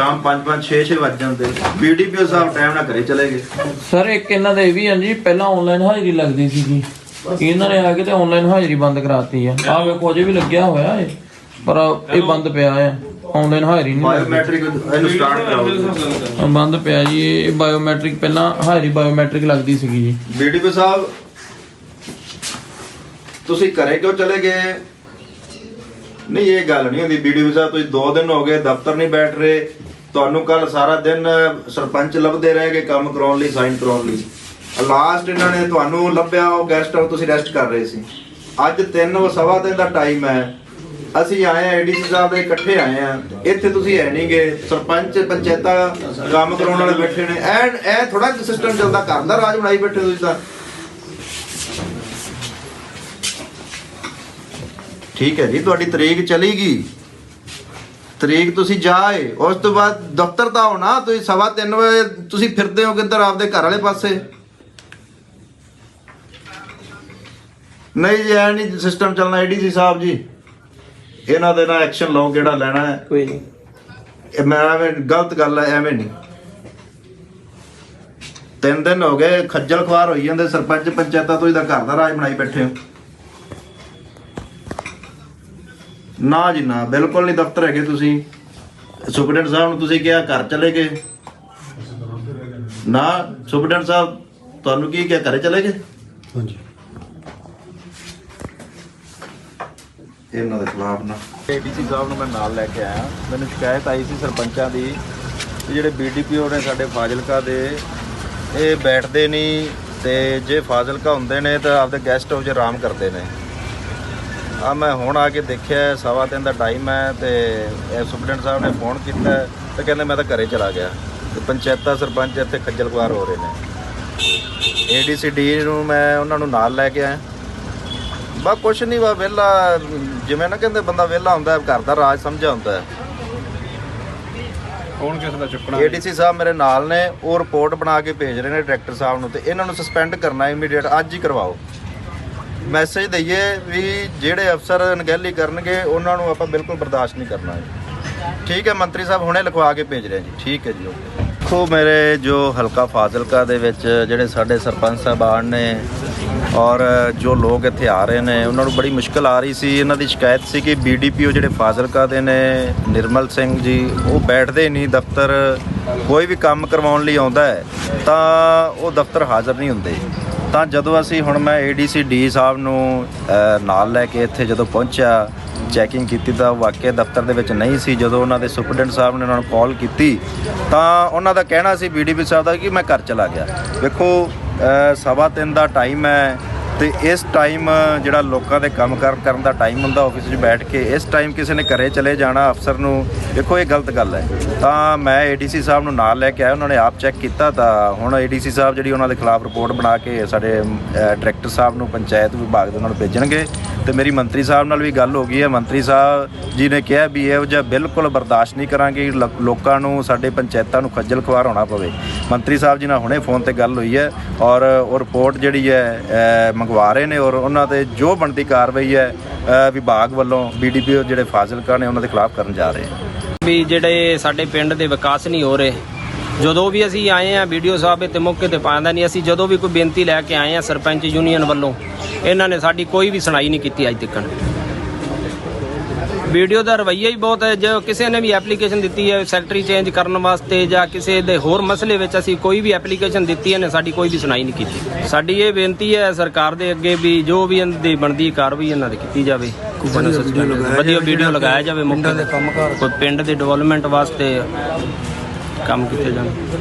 ਸ਼ਾਮ 5 5 6 6 ਵੱਜ ਜਾਂਦੇ। ਬੀਡੀਪੀਓ ਸਾਹਿਬ ਟਾਈਮ ਨਾਲ ਘਰੇ ਚਲੇ ਗਏ। ਸਰ ਇੱਕ ਇਹਨਾਂ ਦਾ ਇਹ ਵੀ ਹੈ ਜੀ ਪਹਿਲਾਂ ਆਨਲਾਈਨ ਹਾਜ਼ਰੀ ਲੱਗਦੀ ਸੀਗੀ। ਇਹਨਾਂ ਨੇ ਆ ਕੇ ਤੇ ਆਨਲਾਈਨ ਹਾਜ਼ਰੀ ਬੰਦ ਕਰਾਤੀ ਆ। ਆ ਵੇਖੋ ਅਜੇ ਵੀ ਲੱਗਿਆ ਹੋਇਆ ਏ ਪਰ ਇਹ ਬੰਦ ਪਿਆ ਆ। ਆਨਲਾਈਨ ਹਾਜ਼ਰੀ ਨਹੀਂ। ਬਾਇਓਮੈਟ੍ਰਿਕ ਇਹਨੂੰ ਸਟਾਰਟ ਕਰਾਓ। ਬੰਦ ਪਿਆ ਜੀ ਇਹ ਬਾਇਓਮੈਟ੍ਰਿਕ ਪਹਿਲਾਂ ਹਾਜ਼ਰੀ ਬਾਇਓਮੈਟ੍ਰਿਕ ਲੱਗਦੀ ਸੀਗੀ ਜੀ। ਬੀਡੀਪੀਓ ਸਾਹਿਬ ਤੁਸੀਂ ਘਰੇ ਕਿਉਂ ਚਲੇ ਗਏ? ਨਹੀਂ ਇਹ ਗੱਲ ਨਹੀਂ ਹੁੰਦੀ। ਬੀਡੀਪੀਓ ਸਾਹਿਬ ਤੁਸੀਂ 2 ਦਿਨ ਹੋ ਗਏ ਦਫ਼ਤਰ ਨਹੀਂ ਬੈਠ ਰਹੇ। ਤੁਹਾਨੂੰ ਕੱਲ ਸਾਰਾ ਦਿਨ ਸਰਪੰਚ ਲੱਭਦੇ ਰਹੇ ਗਏ ਕੰਮ ਕਰਾਉਣ ਲਈ, ਸਾਈਨ ਕਰਾਉਣ ਲਈ। ਲਾਸਟ ਇਹਨਾਂ ਨੇ ਤੁਹਾਨੂੰ ਲੱਭਿਆ, ਉਹ ਗੈਸਟ ਹਾਊਸ ਤੁਸੀਂ ਰੈਸਟ ਕਰ ਰਹੇ ਸੀ। ਅੱਜ 3 ਸਵਾ ਦਿਨ ਦਾ ਟਾਈਮ ਹੈ। ਅਸੀਂ ਆਏ ਆ ਏਡੀਸੀ ਸਾਹਿਬ ਦੇ ਇਕੱਠੇ ਆਏ ਆ ਇੱਥੇ ਤੁਸੀਂ ਹੈ ਨਹੀਂ ਗਏ ਸਰਪੰਚ, ਪੰਚਾਇਤਾਂ, ਕੰਮ ਕਰਾਉਣ ਵਾਲੇ ਬੈਠੇ ਨੇ। ਐ ਇਹ ਥੋੜਾ ਸਿਸਟਮ ਚੱਲਦਾ। ਘਰ ਦਾ ਰਾਜ ਬਣਾਈ ਬੈਠੇ ਤੁਸੀਂ ਤਾਂ। ਠੀਕ ਹੈ ਜੀ, ਤੁਹਾਡੀ ਤਰੀਕ ਚਲੀ ਗਈ। ਤਰੀਕ ਤੁਸੀਂ ਜਾਏ ਉਸ ਤੋਂ ਬਾਅਦ ਦਫ਼ਤਰ ਤਾਂ ਹੋਣਾ ਤੁਸੀਂ ਸਵਾ ਤਿੰਨ ਵਜੇ ਤੁਸੀਂ ਫਿਰਦੇ ਹੋ ਕਿੱਧਰ ਆਪਦੇ ਘਰ ਵਾਲੇ ਪਾਸੇ। ਨਹੀਂ ਜੀ ਐ ਨਹੀਂ ਸਿਸਟਮ ਚੱਲਣਾ ਏਡੀਸੀ ਸਾਹਿਬ ਜੀ ਇਹਨਾਂ ਦੇ ਨਾਲ ਐਕਸ਼ਨ ਲਓ ਕਿਹੜਾ ਲੈਣਾ ਹੈ। ਕੋਈ ਨਹੀਂ। ਇਹ ਮੈਂ ਐਵੇਂ ਗਲਤ ਗੱਲ ਹੈ ਐਵੇਂ ਨਹੀਂ। ਤਿੰਨ ਦਿਨ ਹੋ ਗਏ ਖੱਜਲ ਖਵਾਰ ਹੋਈ ਜਾਂਦੇ ਸਰਪੰਚ ਪੰਚਾਇਤਾਂ ਤੋਂ ਇਹਦਾ ਘਰ ਦਾ ਰਾਜ ਬਣਾਈ ਬੈਠੇ ਹੋ। ਨਾ ਜੀ ਨਾ ਬਿਲਕੁਲ ਨਹੀਂ ਦਫ਼ਤਰ ਹੈਗੇ ਤੁਸੀਂ। ਸੁਪਰਡੈਂਟ ਸਾਹਿਬ ਨੂੰ ਤੁਸੀਂ ਕਿਹਾ ਘਰ ਚਲੇ ਗਏ। ਨਾ ਸੁਪਰਡੈਂਟ ਸਾਹਿਬ ਤੁਹਾਨੂੰ ਕੀ ਕਿਹਾ ਘਰੇ ਚਲੇ ਗਏ? ਹਾਂਜੀ। ਇਹਨਾਂ ਦੇ ਖਿਲਾਫ ਨਾ। ਏਡੀਸੀ ਸਾਹਿਬ ਨੂੰ ਮੈਂ ਨਾਲ ਲੈ ਕੇ ਆਇਆ। ਮੈਨੂੰ ਸ਼ਿਕਾਇਤ ਆਈ ਸੀ ਸਰਪੰਚਾਂ ਦੀ ਕਿ ਜਿਹੜੇ ਬੀਡੀਪੀਓ ਨੇ ਸਾਡੇ ਫਾਜ਼ਿਲਕਾ ਦੇ ਇਹ ਬੈਠਦੇ ਨਹੀਂ ਤੇ ਜੇ ਫਾਜ਼ਿਲਕਾ ਹੁੰਦੇ ਨੇ ਤਾਂ ਆਪਦੇ ਗੈਸਟ ਹਾਊਸ 'ਚ ਆਰਾਮ ਕਰਦੇ ਨੇ। ਆ ਮੈਂ ਹੁਣ ਆ ਕੇ ਦੇਖਿਆ ਸਵਾ ਤਿੰਨ ਦਾ ਟਾਈਮ ਹੈ ਤੇ ਇਹ ਸੁਪਰਡੈਂਟ ਸਾਹਿਬ ਨੇ ਫੋਨ ਕੀਤਾ ਤੇ ਕਹਿੰਦੇ ਮੈਂ ਤਾਂ ਘਰੇ ਚਲਾ ਗਿਆ। ਤੇ ਪੰਚਾਇਤਾਂ ਸਰਪੰਚ ਇੱਥੇ ਖੱਜਲ ਖੁਆਰ ਹੋ ਰਹੇ ਨੇ। ਏਡੀਸੀਡੀ ਨੂੰ ਮੈਂ ਉਹਨਾਂ ਨੂੰ ਨਾਲ ਲੈ ਕੇ ਆਇਆ। ਬਾ ਕੁਛ ਨਹੀਂ ਵਾ ਵਿਹਲਾ ਜਿਵੇਂ ਨਾ ਕਹਿੰਦੇ ਬੰਦਾ ਵਿਹਲਾ ਹੁੰਦਾ ਹੈ ਘਰ ਦਾ ਰਾਜ ਸਮਝਿਆ ਹੁੰਦਾ ਹੈ। ਕੌਣ ਕਿਸ ਦਾ ਚੁੱਕਣਾ? ਏਡੀਸੀ ਸਾਹਿਬ ਮੇਰੇ ਨਾਲ ਨੇ ਉਹ ਰਿਪੋਰਟ ਬਣਾ ਕੇ ਭੇਜ ਰਹੇ ਨੇ ਡਾਇਰੈਕਟਰ ਸਾਹਿਬ ਨੂੰ ਤੇ ਇਹਨਾਂ ਨੂੰ ਸਸਪੈਂਡ ਕਰਨਾ ਇਮੀਡੀਏਟ ਅੱਜ ਹੀ ਕਰਵਾਓ। ਮੈਸੇਜ ਦਈਏ ਵੀ ਜਿਹੜੇ ਅਫਸਰ ਅਣਗਹਿਲੀ ਕਰਨਗੇ, ਉਹਨਾਂ ਨੂੰ ਆਪਾਂ ਬਿਲਕੁਲ ਬਰਦਾਸ਼ਤ ਨਹੀਂ ਕਰਨਾ ਹੈ ਠੀਕ ਹੈ, ਮੰਤਰੀ ਸਾਹਿਬ ਹੁਣੇ ਲਿਖਵਾ ਕੇ ਭੇਜ ਰਹੇ ਜੀ। ਠੀਕ ਹੈ ਜੀ, ਓਕੇ। ਦੇਖੋ, ਮੇਰੇ ਜੋ ਹਲਕਾ ਫਾਜ਼ਿਲਕਾ ਦੇ ਵਿੱਚ ਜਿਹੜੇ ਸਾਡੇ ਸਰਪੰਚ ਸਾਹਿਬਾਨ ਨੇ ਔਰ ਜੋ ਲੋਕ ਇੱਥੇ ਆ ਰਹੇ ਨੇ, ਉਹਨਾਂ ਨੂੰ ਬੜੀ ਮੁਸ਼ਕਲ ਆ ਰਹੀ ਸੀ। ਇਹਨਾਂ ਦੀ ਸ਼ਿਕਾਇਤ ਸੀ ਕਿ ਬੀਡੀਪੀਓ ਜਿਹੜੇ ਫਾਜ਼ਿਲਕਾ ਦੇ ਨੇ, ਨਿਰਮਲ ਸਿੰਘ ਜੀ, ਉਹ ਬੈਠਦੇ ਨਹੀਂ, ਦਫ਼ਤਰ ਕੋਈ ਵੀ ਕੰਮ ਕਰਵਾਉਣ ਲਈ ਆਉਂਦਾ ਹੈ, ਤਾਂ ਉਹ ਦਫ਼ਤਰ ਹਾਜ਼ਰ ਨਹੀਂ ਹੁੰਦੇ। ਤਾਂ ਜਦੋਂ ਅਸੀਂ ਹੁਣ ਮੈਂ ਏਡੀਸੀ ਡੀ ਸਾਹਿਬ ਨੂੰ ਨਾਲ ਲੈ ਕੇ ਇੱਥੇ ਜਦੋਂ ਪਹੁੰਚਿਆ ਚੈਕਿੰਗ ਕੀਤੀ ਤਾਂ ਉਹ ਵਾਕਿਆ ਦਫ਼ਤਰ ਦੇ ਵਿੱਚ ਨਹੀਂ ਸੀ। ਜਦੋਂ ਉਹਨਾਂ ਦੇ ਸੁਪਰਡੈਂਟ ਸਾਹਿਬ ਨੇ ਉਹਨਾਂ ਨੂੰ ਕਾਲ ਕੀਤੀ, ਤਾਂ ਉਹਨਾਂ ਦਾ ਕਹਿਣਾ ਸੀ ਬੀਡੀਪੀ ਸਾਹਿਬ ਦਾ ਕਿ ਮੈਂ ਘਰ ਚਲਾ ਗਿਆ। ਵੇਖੋ ਸਵਾ ਤਿੰਨ ਦਾ ਟਾਈਮ ਹੈ ਤੇ ਇਸ ਟਾਈਮ ਜਿਹੜਾ ਲੋਕਾਂ ਦੇ ਕੰਮ ਕਰਨ ਦਾ ਟਾਈਮ ਹੁੰਦਾ ਆਫਿਸ 'ਚ ਬੈਠ ਕੇ, ਇਸ ਟਾਈਮ ਕਿਸੇ ਨੇ ਘਰੇ ਚਲੇ ਜਾਣਾ ਅਫਸਰ ਨੂੰ, ਦੇਖੋ ਇਹ ਗਲਤ ਗੱਲ ਹੈ। ਤਾਂ ਮੈਂ ਏਡੀਸੀ ਸਾਹਿਬ ਨੂੰ ਨਾਲ ਲੈ ਕੇ ਆਇਆ, ਉਹਨਾਂ ਨੇ ਆਪ ਚੈੱਕ ਕੀਤਾ ਤਾਂ ਹੁਣ ਏਡੀਸੀ ਸਾਹਿਬ ਜਿਹੜੀ ਉਹਨਾਂ ਦੇ ਖਿਲਾਫ ਰਿਪੋਰਟ ਬਣਾ ਕੇ ਸਾਡੇ ਡਾਇਰੈਕਟਰ ਸਾਹਿਬ ਨੂੰ ਪੰਚਾਇਤ ਵਿਭਾਗ ਦੇ ਨਾਲ ਭੇਜਣਗੇ। ਤੇ ਮੇਰੀ ਮੰਤਰੀ ਸਾਹਿਬ ਨਾਲ ਵੀ ਗੱਲ ਹੋ ਗਈ ਹੈ। ਮੰਤਰੀ ਸਾਹਿਬ ਜੀ ਨੇ ਕਿਹਾ ਵੀ ਇਹੋ ਜਿਹਾ ਬਿਲਕੁਲ ਬਰਦਾਸ਼ਤ ਨਹੀਂ ਕਰਾਂਗੇ, ਲ- ਲੋਕਾਂ ਨੂੰ, ਸਾਡੇ ਪੰਚਾਇਤਾਂ ਨੂੰ ਖੱਜਲ ਖੁਆਰ ਹੋਣਾ ਪਵੇ। ਮੰਤਰੀ ਸਾਹਿਬ ਜੀ ਨਾਲ ਹੁਣੇ ਫੋਨ ਤੇ ਗੱਲ ਹੋਈ ਹੈ ਔਰ ਉਹ ਰਿਪੋਰਟ ਜਿਹੜੀ ਹੈ ਅ, ਰਹੇ ਨੇ ਔਰ ਉਹਨਾਂ ਤੇ ਜੋ ਬਣਦੀ ਕਾਰਵਾਈ ਹੈ ਵਿਭਾਗ ਵੱਲੋਂ ਬੀਡੀਪੀਓ ਜਿਹੜੇ ਫਾਜ਼ਿਲਕਾ ਨੇ ਉਹਨਾਂ ਦੇ ਖਿਲਾਫ ਕਰਨ ਜਾ ਰਹੇ ਹਨ ਵੀ ਜਿਹੜੇ ਸਾਡੇ ਪਿੰਡ ਦੇ ਵਿਕਾਸ ਨਹੀਂ ਹੋ ਰਹੇ ਜਦੋਂ ਵੀ ਅਸੀਂ ਆਏ ਆ ਵੀਡੀਓ ਸਾਹਿਬ ਤੇ ਮੌਕੇ ਤੇ ਪਾਉਂਦਾ ਨਹੀਂ ਅਸੀਂ ਜਦੋਂ ਵੀ ਕੋਈ ਬੇਨਤੀ ਲੈ ਕੇ ਆਏ ਆ ਸਰਪੰਚ ਯੂਨੀਅਨ ਵੱਲੋਂ ਇਹਨਾਂ ਨੇ ਸਾਡੀ ਕੋਈ ਵੀ ਸੁਣਾਈ ਨਹੀਂ ਕੀਤੀ ਅੱਜ ਤੱਕ ਵੀਡੀਓ ਦਾ ਰਵੱਈਆ ਹੀ ਬਹੁਤ ਹੈ ਜੋ ਕਿਸੇ ਨੇ ਵੀ ਐਪਲੀਕੇਸ਼ਨ ਦਿੱਤੀ ਹੈ ਸੈਕਟਰੀ ਚੇਂਜ ਕਰਨ ਵਾਸਤੇ ਜਾਂ ਕਿਸੇ ਦੇ ਹੋਰ ਮਸਲੇ ਵਿੱਚ ਅਸੀਂ ਕੋਈ ਵੀ ਐਪਲੀਕੇਸ਼ਨ ਦਿੱਤੀ ਹੈ ਨੇ ਸਾਡੀ ਕੋਈ ਵੀ ਸੁਣਾਈ ਨਹੀਂ ਕੀਤੀ। ਸਾਡੀ ਇਹ ਬੇਨਤੀ ਹੈ ਸਰਕਾਰ ਦੇ ਅੱਗੇ ਵੀ ਜੋ ਵੀ ਇਹਨਾਂ ਦੀ ਬਣਦੀ ਕਾਰਵਾਈ ਇਹਨਾਂ ਦੀ ਕੀਤੀ ਜਾਵੇ। ਵਧੀਆ ਵੀਡੀਓ ਲਗਾਇਆ ਜਾਵੇ ਮੁੱਖ ਕੋਈ ਪਿੰਡ ਦੇ ਡਿਵੈਲਪਮੈਂਟ ਵਾਸਤੇ ਕੰਮ ਕੀਤੇ ਜਾਣ।